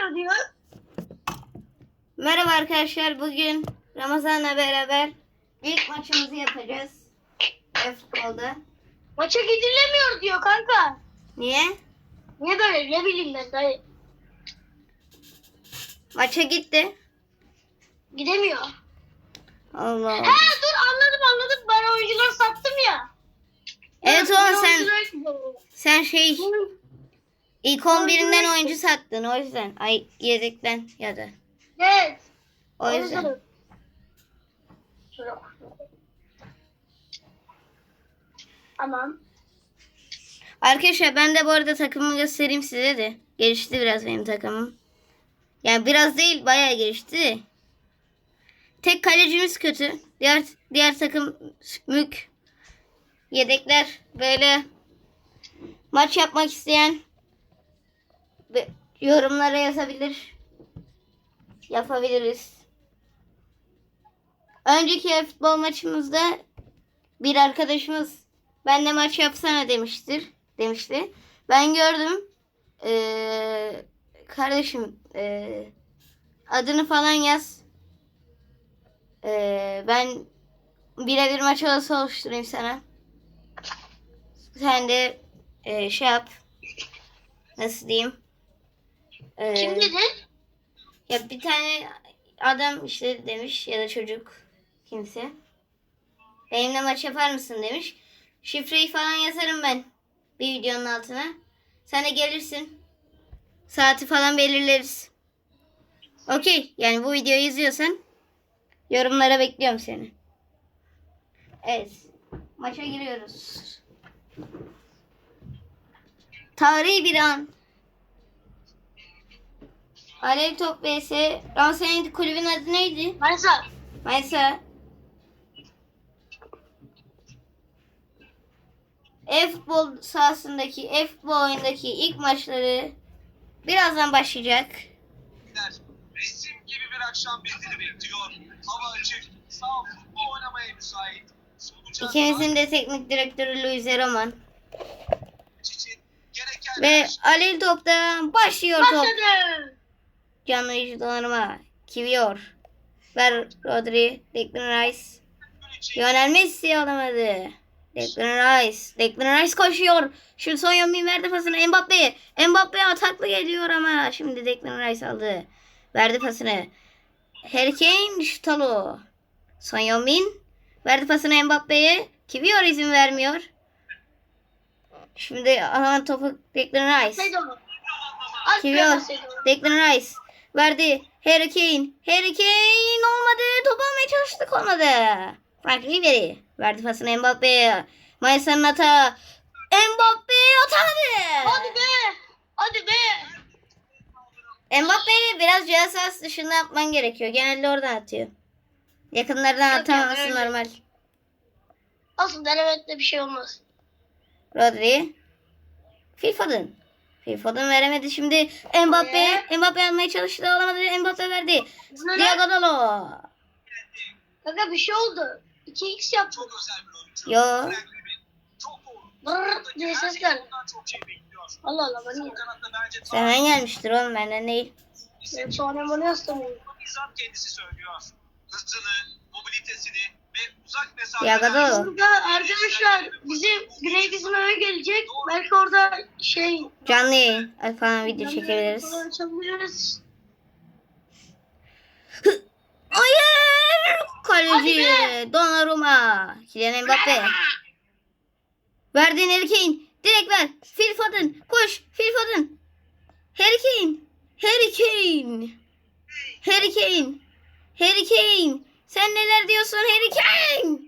gidilemiyor diyor. Merhaba arkadaşlar. Bugün Ramazan'la beraber ilk maçımızı yapacağız. E-futbolda. Maça gidilemiyor diyor kanka. Niye? Niye böyle ne bileyim ben dayı. Maça gitti. Gidemiyor. Allah He Allah. dur anladım anladım. Ben oyuncuları sattım ya. Evet oğlum sen sen şey ilk 11'inden oyuncu sattın o yüzden. Ay yedekten ya da. Evet. O yüzden. Tamam. Arkadaşlar ben de bu arada takımımı göstereyim size de. Gelişti biraz benim takımım. Yani biraz değil bayağı gelişti. Tek kalecimiz kötü. Diğer diğer takım mük. Yedekler böyle maç yapmak isteyen yorumlara yazabilir. Yapabiliriz. Önceki futbol maçımızda bir arkadaşımız ben de maç yapsana demiştir demişti. Ben gördüm. Ee, kardeşim ee, adını falan yaz. Ee, ben birebir maç olası oluşturayım sana. Sen de ee, şey yap. Nasıl diyeyim? Ee, Kim dedi? ya bir tane adam işte demiş ya da çocuk kimse. Benimle maç yapar mısın demiş. Şifreyi falan yazarım ben bir videonun altına. Sen de gelirsin. Saati falan belirleriz. Okey. Yani bu videoyu izliyorsan yorumlara bekliyorum seni. Evet. Maça giriyoruz. Tarihi bir an. Alev Top vs. Ama senin kulübün adı neydi? Manisa. Mesela e-futbol sahasındaki, e-futbol oyundaki ilk maçları birazdan başlayacak. Resim gibi bir akşam bizleri bekliyor. Hava açık, sağ futbol oynamaya müsait. Sonuca İkimizin de teknik direktörü Luis Roman. Ve şey- Alel Top'tan başlıyor top. Başladı. Canlı iş donanıma. Kiviyor. Ver Rodri, Declan Rice. Lionel Messi alamadı. Declan Rice. Declan Rice koşuyor. Şimdi son Yonmin verdi pasını Mbappe'ye. Mbappe ataklı geliyor ama şimdi Declan Rice aldı. Verdi pasını. Harry Kane şutalı. Son Yonmin verdi pasını Mbappe'ye. Kiviyor izin vermiyor. Şimdi alan topu Declan Rice. Kiviyor. Declan Rice. Verdi. Harry Kane. Harry Kane olmadı. Topu almaya çalıştık olmadı. Frank Ribery. Verdi pasını Mbappe'ye. Mayısa'nın hata. Mbappe atamadı. Hadi be. Hadi be. Mbappe'yi biraz cihaz sahası dışında yapman gerekiyor. Genelde oradan atıyor. Yakınlardan Yok ya, atamaması öyle. normal. Olsun denemekle bir şey olmaz. Rodri. Phil Foden. Foden veremedi şimdi. Mbappe. Mbappe almaya çalıştı. Alamadı. Mbappe verdi. Bu ne Dalo. Kanka bir şey oldu. 2x yaptı. Yo. Brrr diye ses geldi. şey. Allah Allah bana niye? Senden gelmiştir oğlum benden değil. Ben sonra bunu yaslamıyorum. bizzat kendisi söylüyor. Hızını, mobilitesini. Ya Gado. Burada arkadaşlar bizim bizim eve gelecek. Belki orada şey Canlı yayın falan video çekebiliriz. Falan Açabiliriz. Hayır! Kaleci Donnarumma. Kylian Mbappe. Verdin Harry Kane. Direkt ver. Phil Foden. Koş. Phil Foden. Harry Kane. Harry Kane. Harry Kane. Harry Kane. Sen neler diyorsun Harry Kane?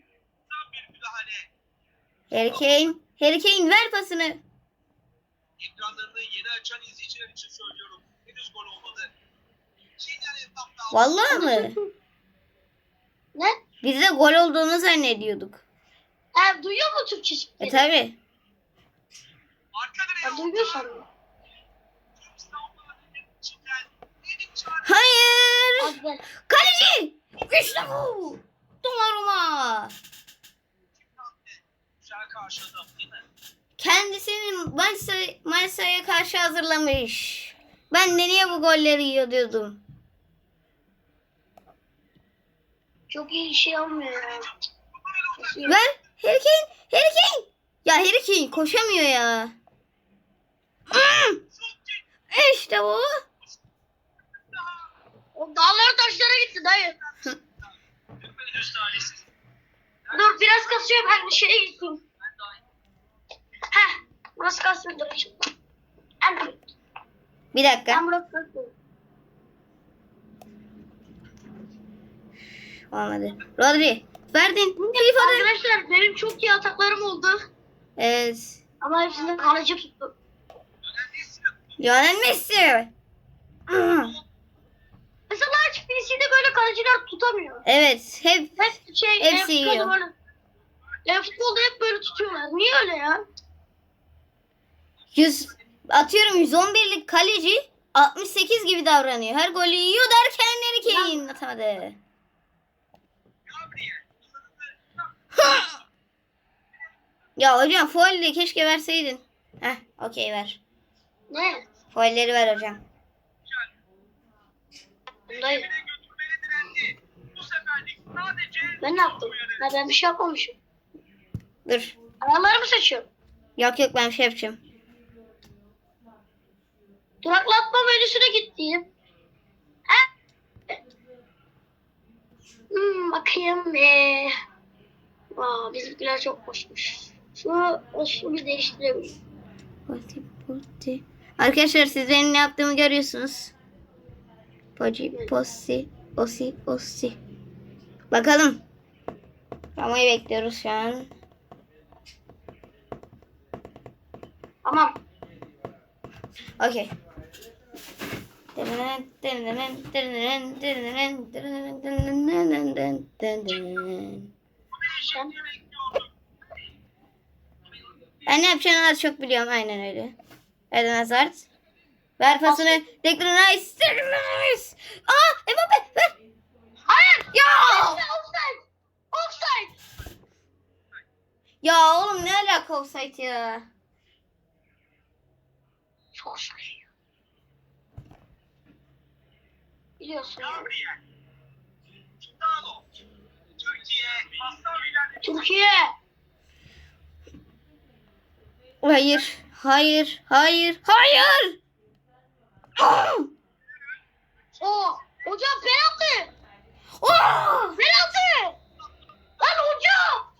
Harry Kane. Harry Kane ver pasını. Ekranlarını yeni açan izleyiciler için söylüyorum. Henüz gol olmadı. Kylian Mbappe Vallahi mı? Ne? Biz de gol olduğunu zannediyorduk. Ha, duyuyor mu Türkçe E tabi. duyuyor sanırım. Hayır. Kaleci. İşte bu. Mi? Kendisini Manchester'a karşı hazırlamış. Ben de niye bu golleri yiyor diyordum. Çok iyi şey olmuyor ya. Ver Harry Kane. Harry Kane. Ya Harry Kane koşamıyor ya. Hmm. İşte bu. O dağlara taşlara gitti dayı. Dur biraz kasıyor ben bir şeye gittim. Heh. Burası kasıyor dur. Ben, Bir dakika. ben burası kasıyor. Olmadı. Rodri. Verdin. FIFA'da. Arkadaşlar benim çok iyi ataklarım oldu. Evet. Ama hepsini kaleci tuttu. Lionel Messi. PC'de böyle kaleciler tutamıyor. Evet. Hep Hep şey Hepsi e, yiyor. böyle. E, futbolda hep böyle tutuyorlar. Niye öyle ya? 100 atıyorum 111'lik kaleci 68 gibi davranıyor. Her golü yiyor derken Harry Kane atamadı. Ya hocam foil de keşke verseydin. Heh okey ver. Ne? Foilleri ver hocam. Dayı. Ben ne yaptım? Ha, ben bir şey yapmamışım. Dur. Araları mı seçiyorum? Yok yok ben şey yapacağım. Duraklatma menüsüne gittiğim. Ha? Hmm, bakayım. Ee... Aa, bizimkiler çok boşmuş. Şu, bir değiştirebilirim. Poti, poti. Arkadaşlar siz benim ne yaptığımı görüyorsunuz. Poci, posi, osi, osi. Bakalım. Ramayı bekliyoruz şu an. Tamam. Okey. Ben ne yapacağını az çok biliyorum. Aynen öyle. Eden Hazard. Ver pasını. Declan Rice. Declan Rice. Aa Mbappe ver. Hayır. Ya. Offside. Offside. Ya oğlum ne alaka offside ya. Çok. Biliyorsun. Kitalo. Türkiye. Hayır. Hayır. Hayır. Hayır. Oo. Hocam penaltı. Oh! Penaltı. Lan hocam.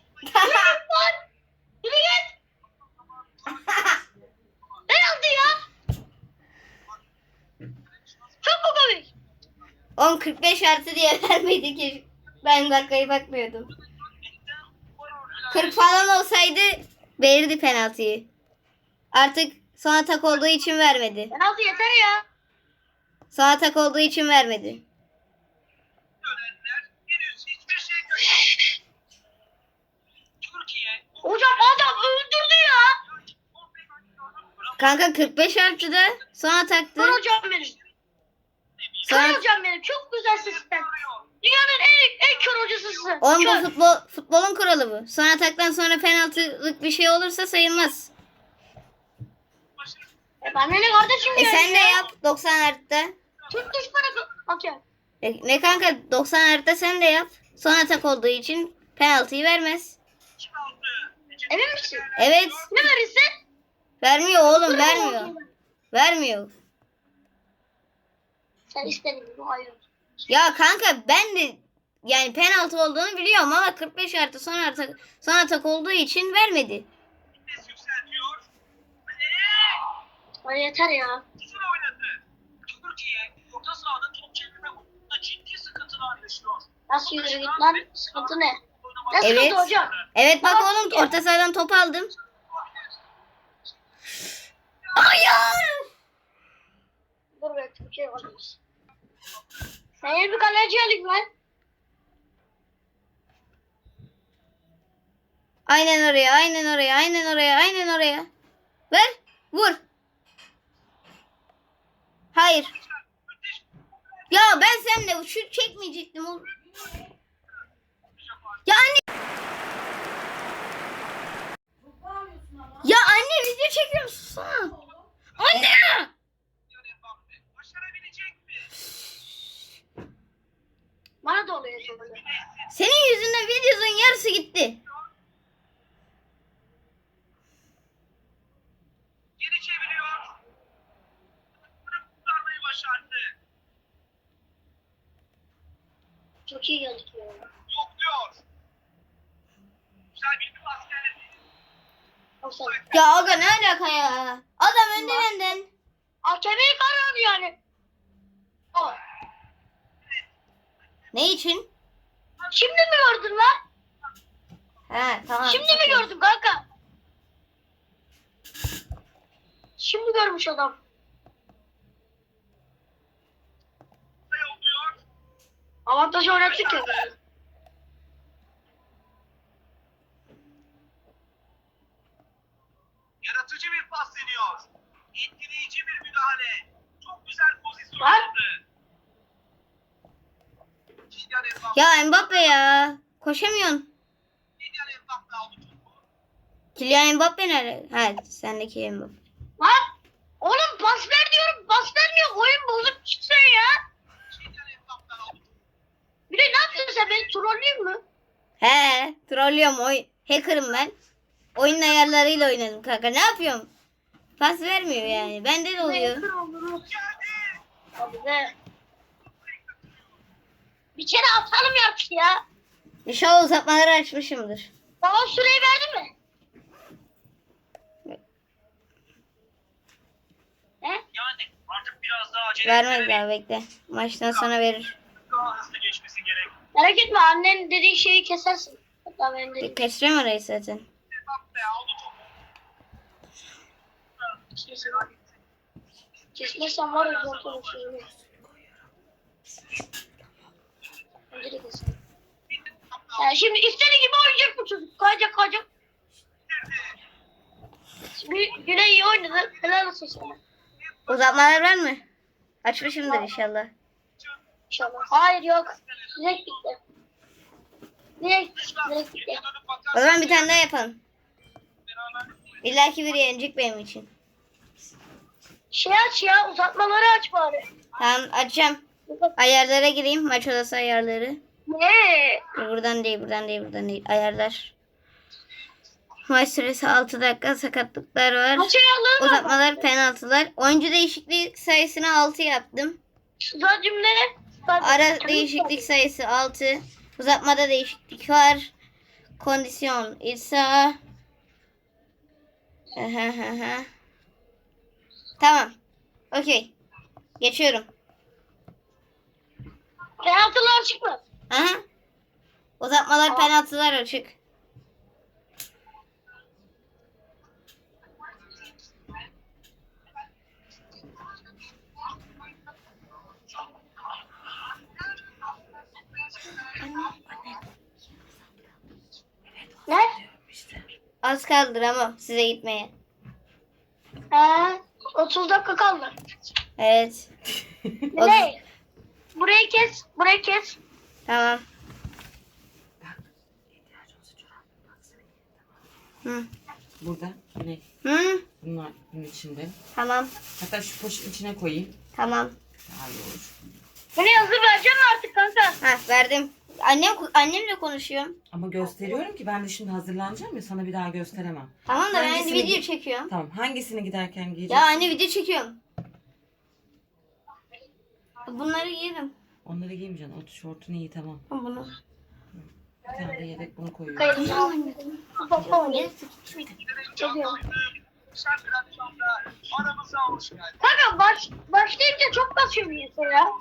10 45 artı diye vermedi ki. Ben dakikayı bakmıyordum. 40 falan olsaydı verirdi penaltıyı. Artık son atak olduğu için vermedi. Penaltı yeter ya. Son atak olduğu için vermedi. Dönenler henüz hiçbir şey kaçırmadı. Türkiye. Hocam adam öldürdü ya. Kanka 45 artıda son ataktı. Kör hocam benim. Kör Son... hocam benim. Çok güzel sistem. Dünyanın en, en kör hocasısın. Oğlum Kör. bu futbol, futbolun kuralı bu. Son ataktan sonra penaltılık bir şey olursa sayılmaz. E bana ne kardeşim E ya? sen de yap 90 artıda. Türk düşmanı. Hakem. E, ne kanka 90 artıda sen de yap. Son atak olduğu için penaltıyı vermez. Emin misin? Evet. Ne verirse? Vermiyor oğlum vermiyor. Vermiyor. Sen istedin bu hayır. Ya kanka ben de yani penaltı olduğunu biliyorum ama 45 artı son atak, son atak olduğu için vermedi. Ay yeter ya. uzun oynadı. Türkiye orta sahada top çevirme konusunda ciddi sıkıntılar yaşıyor. Nasıl yürü git lan? Sıkıntı ne? Evet. hocam? Evet bak oğlum orta sahadan top aldım. Hayır. Dur be Türkiye olmaz. Sen yeni bir kaleci alayım lan. Aynen oraya, aynen oraya, aynen oraya, aynen oraya. Ver, vur. Hayır. Ya ben seninle şut çekmeyecektim oğlum. çekiyorsun? Anne! Bana da oluyor şöyle. Senin yüzünden videonun yarısı gitti. Ne için? Şimdi mi gördün lan? He tamam. Şimdi mi okey. gördün kanka? Şimdi görmüş adam. Avantajı oynattık ya. Yaratıcı bir pas deniyor. Etkileyici bir müdahale. Çok güzel pozisyon Lan. aldı. Kylian Mbappe. Ya Mbappe ya. Koşamıyorsun. Kylian Mbappe. Kylian nerede? Ha sendeki Mbappe. Lan oğlum pas ver diyorum pas vermiyor. Oyun bozuk çıksın ya. Kylian Mbappe aldı topu. Bir de ne yapıyorsun sen beni trolleyeyim mi? He trollüyorum. Oy hacker'ım ben. Oyun ayarlarıyla oynadım kanka. Ne yapıyorum? Pas vermiyor yani. Bende de oluyor. Hadi be. Bir kere atalım artık ya. İnşallah uzatmaları açmışımdır. Baba süreyi verdi mi? He? Yani artık biraz daha acele Vermez daha bekle. Maçtan sonra verir. daha hızlı geçmesi gerek. Merak etme annen dediği şeyi kesersin. Hatta ben de Keseceğim orayı zaten. Kesmezsem var ya zor konuşuyorum. Bence de keserim. Yani şimdi istediği gibi oynayacak bu çocuk. Kayacak kayacak. Bir güne iyi oynadı. Helal olsun sana. Uzatmalar var mı? Açmışımdır inşallah. İnşallah. Hayır yok. Direkt bitti. Direkt, direkt bitti. Dönüp O zaman bir tane daha yapalım. İlla ki biri yenecek benim için. Şey aç ya uzatmaları aç bari. Tamam açacağım. Ayarlara gireyim. Maç odası ayarları. Ne? Buradan değil, buradan değil, buradan değil. Ayarlar. Maç süresi 6 dakika. Sakatlıklar var. Uzatmalar, penaltılar. Oyuncu değişiklik sayısını 6 yaptım. Sıra cümle. Ara değişiklik sayısı 6. Uzatmada değişiklik var. Kondisyon İsa. Tamam. Okey. Geçiyorum. Penaltılar açık mı? Aha. Uzatmalar, Aa. penaltılar açık. Ne? Az kaldır ama size gitmeye. He. 30 dakika kaldı. Evet. Ne? Burayı kes. Burayı kes. Tamam. Hı. Burada ne? Hı. Bunlar bunun içinde. Tamam. Hatta şu poşetin içine koyayım. Tamam. Daha iyi olur. Bunu hazır vereceğim mi artık kanka? Ha verdim. Annem annemle konuşuyorum. Ama gösteriyorum ki ben de şimdi hazırlanacağım ya sana bir daha gösteremem. Tamam da ben Hangisini video çekiyorum. Tamam hangisini giderken giyeceksin? Ya anne video çekiyorum. Bunları giyerim. Onları giymeyeceksin. O tişörtünü giy tamam. Bunu. Bir tane de yedek bunu koyuyorum. Kayıtlı. Aramıza hoş geldin. Kanka baş, başlayınca çok basıyor bir insan ya.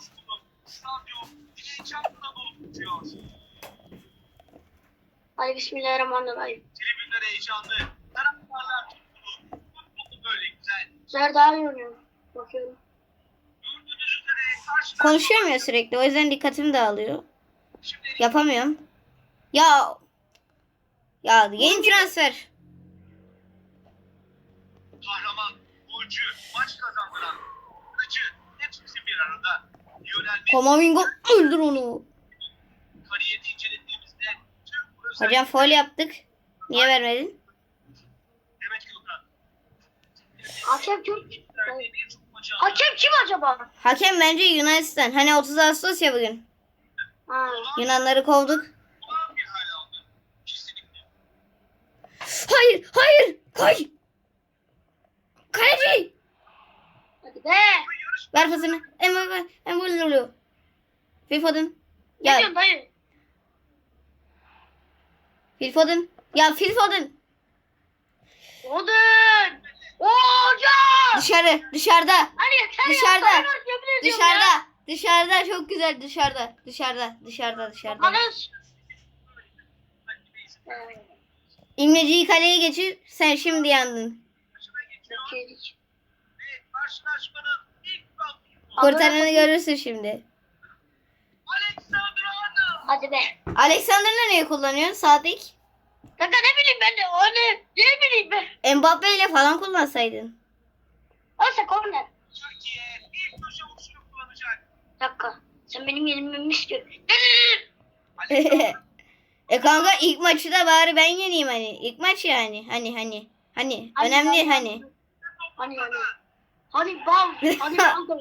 Hadi bismillahirrahmanirrahim. Tribünler heyecanlı. Taraftarlar tutkulu. Futbolu böyle güzel. İyi oynuyor. Bakıyorum. Konuşuyorum ya sürekli. O yüzden dikkatim dağılıyor. Yapamıyorum. Ya. Ya yeni transfer. kahraman, golcü, maç kazandıran, kırıcı, hepsi bir arada. Lionel Messi Kamavinga öldür onu. incelediğimizde tüm Hocam foul yaptık. Niye vermedin? Demet Yılgan. Hakem kim? Acaba? Hakem bence Yunanistan. Hani 30 Ağustos ya bugün. Ha. Yunanları kovduk. Hayır, hayır. Koy. Kaleci. Hadi be. Ver pasını. Emre ver. Emre oluyor. Phil Foden. Ne Ya diyorsun dayı? Phil Foden. Ya Phil Foden. Hocam. Dışarı, dışarıda. Hani yeter Dışarıda. ya. sana bak, yemin ediyorum ya. Dışarıda. Dışarıda çok güzel dışarıda. Dışarıda, dışarıda, dışarıda. Hanız. İmleciyi kaleye geçir. Sen şimdi yandın. Karşılaşmanın ilk roundu. Kurtaranı görürsün şimdi. Alexander Arnold. Hadi be. Alexander'la neyi kullanıyorsun? Sadık. Kanka ne bileyim ben de o ne? Ne bileyim ben. Mbappe ile falan kullansaydın. Oysa korner. Türkiye ilk köşe vuruşunu kullanacak. Bir dakika. Sen benim yerimi mi istiyorsun? E kanka ilk maçı da bari ben yeneyim hani. İlk maç yani. Hani hani. Hani. Hani Önemli hani. Hani hani. Hani bal. Hani bal da.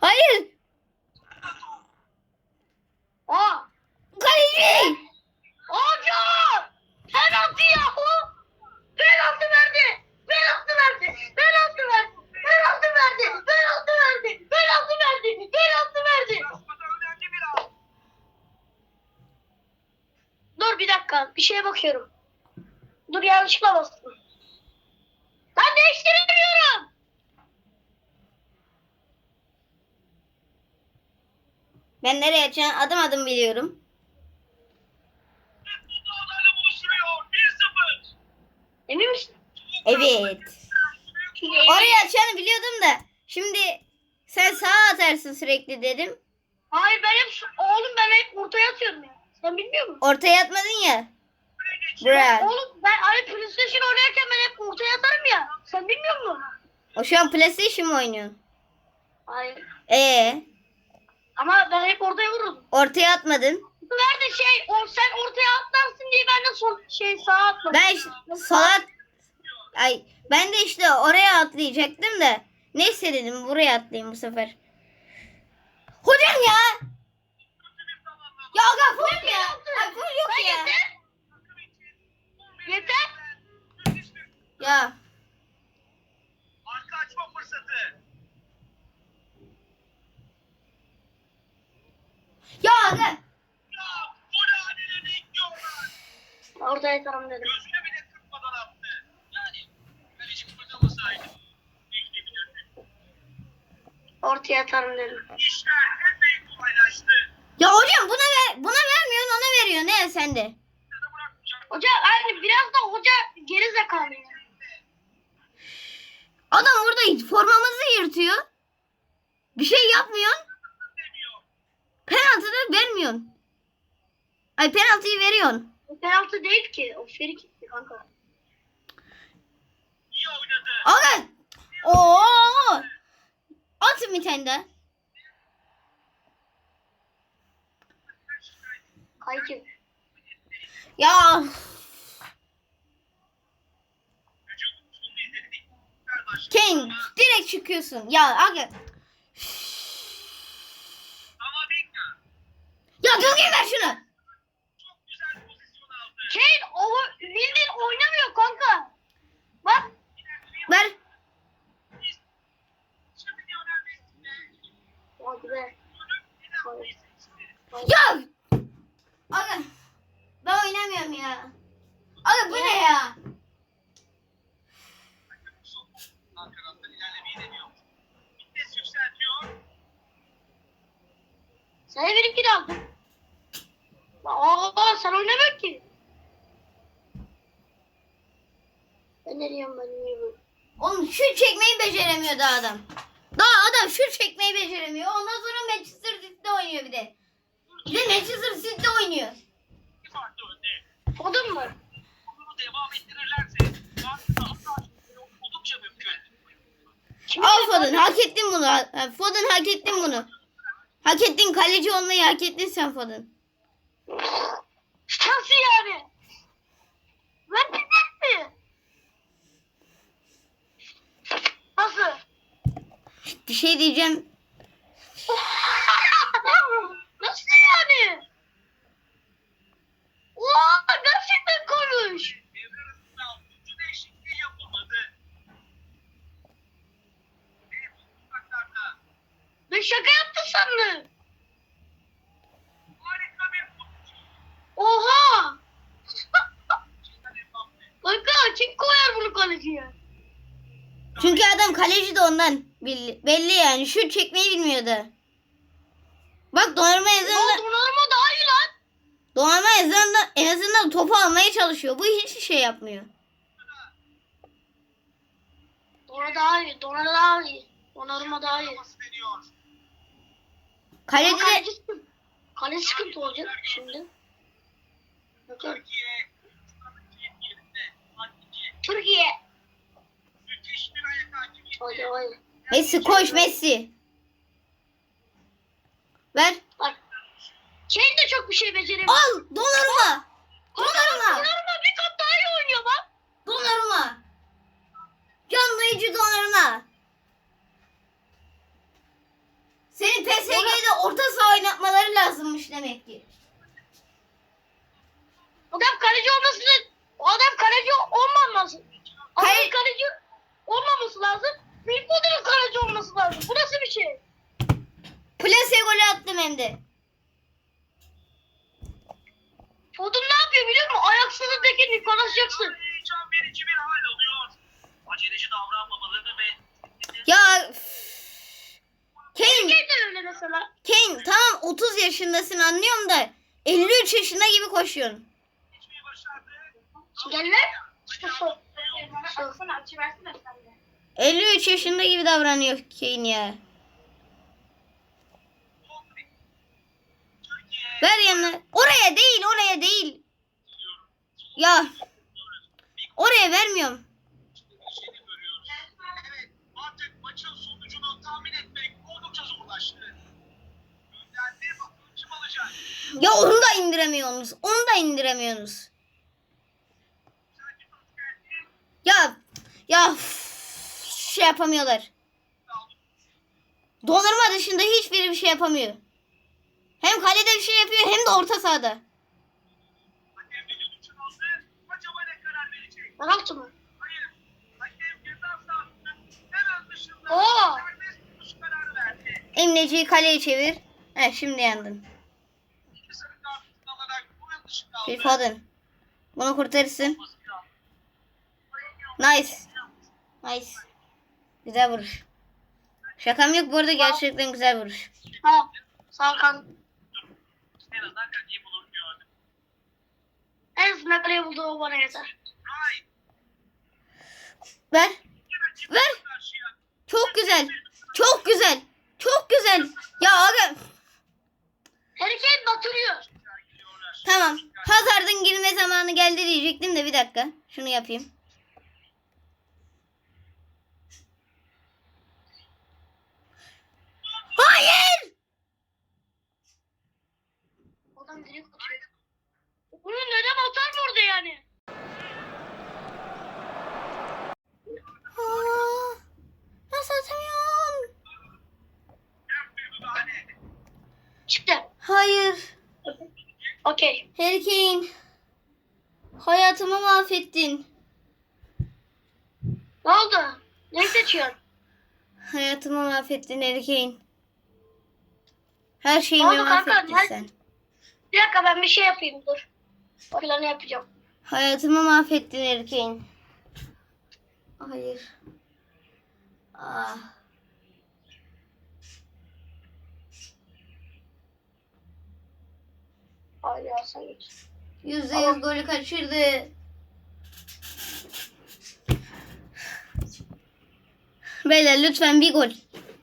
Hayır. Aa. Kaleci. Hocam. Penaltı yahu. Penaltı verdi. Penaltı verdi. Penaltı verdi. Penaltı verdi. Penaltı verdi. Penaltı verdi. Penaltı verdi. Dur bir dakika. Bir şeye bakıyorum. Dur yanlışlıkla bastım. Ben değiştiremiyorum. Ben nereye açacağım adım adım biliyorum. Ve bu dağlarla buluşturuyor. 1-0. Emin misin? Evet. Oraya açacağını biliyordum da. Şimdi sen sağa atarsın sürekli dedim. Hayır ben hep oğlum ben hep ortaya atıyorum ya. Sen bilmiyor musun? Ortaya atmadın ya. Brad. Oğlum ben hani PlayStation oynarken ben hep ortaya atarım ya. Sen bilmiyor musun? O şu an PlayStation mı oynuyorsun? Hayır. Ee, Ama ben hep ortaya vururum. ortaya atmadın. Nerede şey o, sen ortaya atlarsın diye ben de sol şey sağa atladım. Ben sola ay ben de işte oraya atlayacaktım da. Neyse dedim buraya atlayayım bu sefer. Hocam ya. Ya aga full ya. Full yok Ben ya. yeter. Yeter. Ya Arka açma fırsatı. ya aga. Ya gol haline bekliyorlar. Ortaya atarım dedim. Gözüne bile kırpmadan attı. Yani kaleci kıpırdamasaydı. Bekleyebilirdi. Ortaya atarım dedim. İşler epey kolaylaştı. Ya hocam buna ver, buna vermiyorsun ona veriyor ne sende? Sana bırakmayacak. Hoca hani biraz da hoca geri zekalı. ya. Adam burada formamızı yırtıyor. Bir şey yapmıyorsun. Penaltı da vermiyorsun. Ay penaltıyı veriyorsun. O penaltı değil ki. O free kickti kanka. İyi oynadı. Aga. Oo. Atın bir tane daha. Kayıcı. Ya. Kane direkt çıkıyorsun. Ya aga. Ya düzgün ver şunu. Kane o bildiğin oynamıyor kanka. Bak. Ver. Şimdi Lionel Messi'yle Hadi be. dönüp bir daha Ya. Aga. Ben oynamıyorum ya. Aga bu ne ya? Yükseltiyor. Sen de aldın. Aa sen oynamıyor ki. Ben ne diyorum ben niye böyle? Oğlum şut çekmeyi beceremiyor daha adam. Daha adam şut çekmeyi beceremiyor. Ondan sonra Manchester City'de oynuyor bir de. Bir de Manchester City'de oynuyor. Bir farklı önde. Odun mu? Bunu devam ettirirlerse artık hatta oldukça mümkün. Kimi Al Foden hak ettin bunu. Foden hak ettin bunu. Hak ettin kaleci olmayı hak ettin sen Foden. Nasıl yani? Ben bilmem mi? Nasıl? Bir şey diyeceğim. Nasıl yani? Ben şaka yaptım sandım. Harika bir Oha! Mbappe. Kanka kim koyar bunu kaleciye? Çünkü adam kaleci de ondan belli, belli yani. Şut çekmeyi bilmiyordu. Bak Donnarumma en azından, Donnarumma daha iyi lan. Donnarumma en azından, en azından topu almaya çalışıyor. Bu hiçbir şey yapmıyor. Donnarumma daha iyi. Donnarumma daha iyi. Donnarumma daha iyi. Kaleci de kaleci sıkıntı. Olacak şimdi. Bakın. Türkiye. Türkiye. Müthiş bir ayak hakimiyeti. Hadi hadi. Messi koş Messi. Ver. Bak. Kane de çok bir şey beceremiyor. Al Donnarumma. Donnarumma. Donnarumma bir kat daha iyi oynuyor bak. Donnarumma. Canlayıcı Donnarumma. Senin PSG'de orta saha oynatmaları lazımmış demek ki. Adam kaleci olması o adam kaleci olmaması. Adam Kale- kaleci olmaması lazım. Milford'un kaleci olması lazım. Bu nasıl bir şey? Plase golü attım hem de. Foden ne yapıyor biliyor musun? Ayaksızındaki Nicolas Jackson. Heyecan verici bir hal alıyor. Aceleci davranmamaları ve Ya. Kane, öyle mesela. Kane tamam 30 yaşındasın anlıyorum da 53 yaşında gibi koşuyorsun. geçmeyi başardı. Gel lan. İşte şu. Baksana açı versene sen de. 53 yaşında gibi davranıyor Kane ya. Modric. Türkiye. Ver yanına. Oraya değil oraya değil. Ya oraya vermiyorum. Ya onu da indiremiyorsunuz. Onu da indiremiyorsunuz. Ya ya şey yapamıyorlar. Donnarumma dışında hiçbiri bir şey yapamıyor. Hem kalede bir şey yapıyor hem de orta sahada. Penaltı mı? Oo. Emneciyi kaleye çevir. He şimdi yandın. Phil Foden. Bunu kurtarırsın. Nice. Nice. Güzel vuruş. Şakam yok bu arada gerçekten güzel vuruş. Ha. Sağ kan. En azından kaleciyi bulur gördüm. En azından kaleye buldu o bana yeter. Ver. Ver. Çok güzel. Çok güzel. Çok güzel. Ya aga. Kane batırıyor. Tamam. Hazard'ın girme zamanı geldi diyecektim de bir dakika. Şunu yapayım. Hayır. Adam direkt atıyor. Bunu neden atar mı orada yani? Aa, nasıl atamıyorum? Hem bir müdahale. Çıktı. Hayır. Okey. Harry Kane. Hayatımı mahvettin. Ne oldu? Ne seçiyorsun? Hayatımı mahvettin Kane. Her şeyimi oldu kanka? mahvettin Ne- sen. Bir dakika ben bir şey yapayım dur. O planı yapacağım. Hayatımı mahvettin Kane. Hayır. Ah. Hayır ya sen git. Yüzde yüz golü kaçırdı. Beyler lütfen bir gol.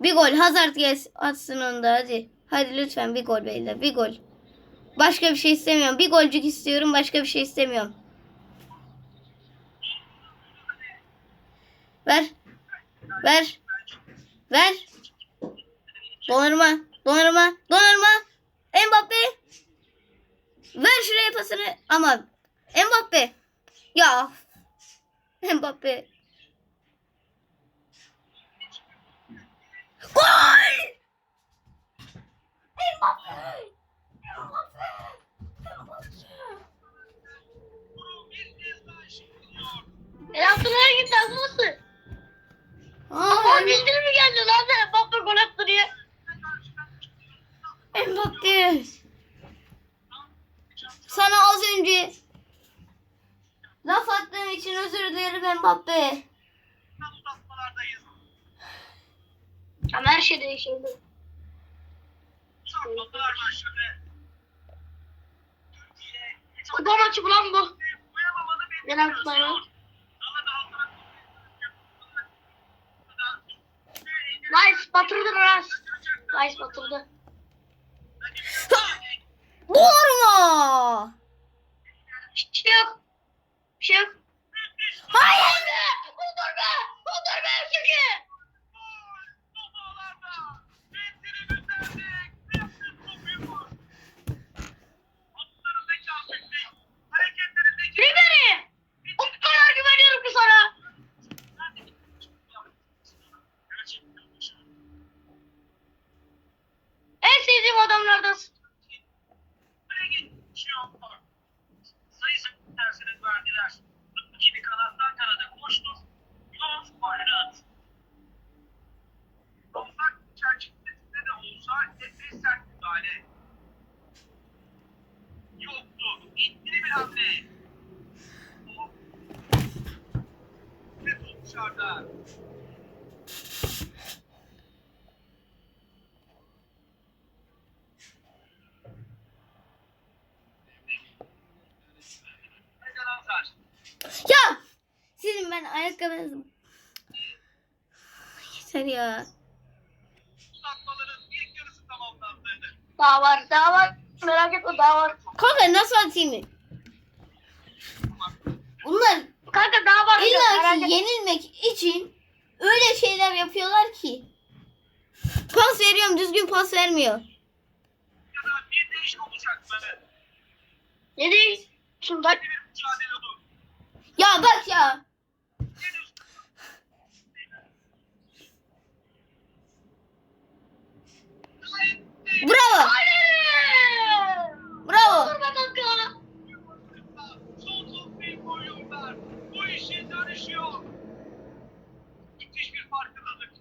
Bir gol. Hazard gel atsın onu da hadi. Hadi lütfen bir gol beyler. Bir gol. Başka bir şey istemiyorum. Bir golcük istiyorum. Başka bir şey istemiyorum. Ver. Ver. Ver. Donarma. Donarma. Donarma. Mbappe. Ver şuraya pasını. Ama Mbappe. Ya. Mbappe. Gol! Mbappe. Mbappe. Eşitleniyor. Penaltılara gitti? Aa, Ama bildirim mi geldi lan sen? Bak gol attı diye. Mbappe. Sana az önce laf attığım için özür dilerim Mbappe. Ama her şey. Türkiye. Kupa maçı bu lan bu. Genel kupayla. Nice batırdı Ras. Nice batırdı. Vurma. Bir şey yok. Bir şey yok. Hayır. Otur be! Otur be Erkek'i! Ribery! O kadar güveniyorum ki sana. En sevdiğim adamlardansın. Sayısı dersini verdiler. Gibi kanattan kanada koştu. Yol bayrağı attı. Ufak çerçevesinde de olsa epey sert müdahale. Yoktu. Etkili bir hamle. Top. Ve top dışarıda. Eden Hazar. Ya sizin ben ayakkabınızı yeter ya. Daha var, daha var. Merak etme daha var. Kanka nasıl atayım? Bunlar Kanka daha var. illa ki yenilmek için öyle şeyler yapıyorlar ki. Pas veriyorum düzgün pas vermiyor. Bir değişim olacak böyle. Ne? Bir mücadele olur. Ya bak ya. Henüz Bravo. Bravo. Bu işin dönüşüyor. Müthiş bir farkındalık.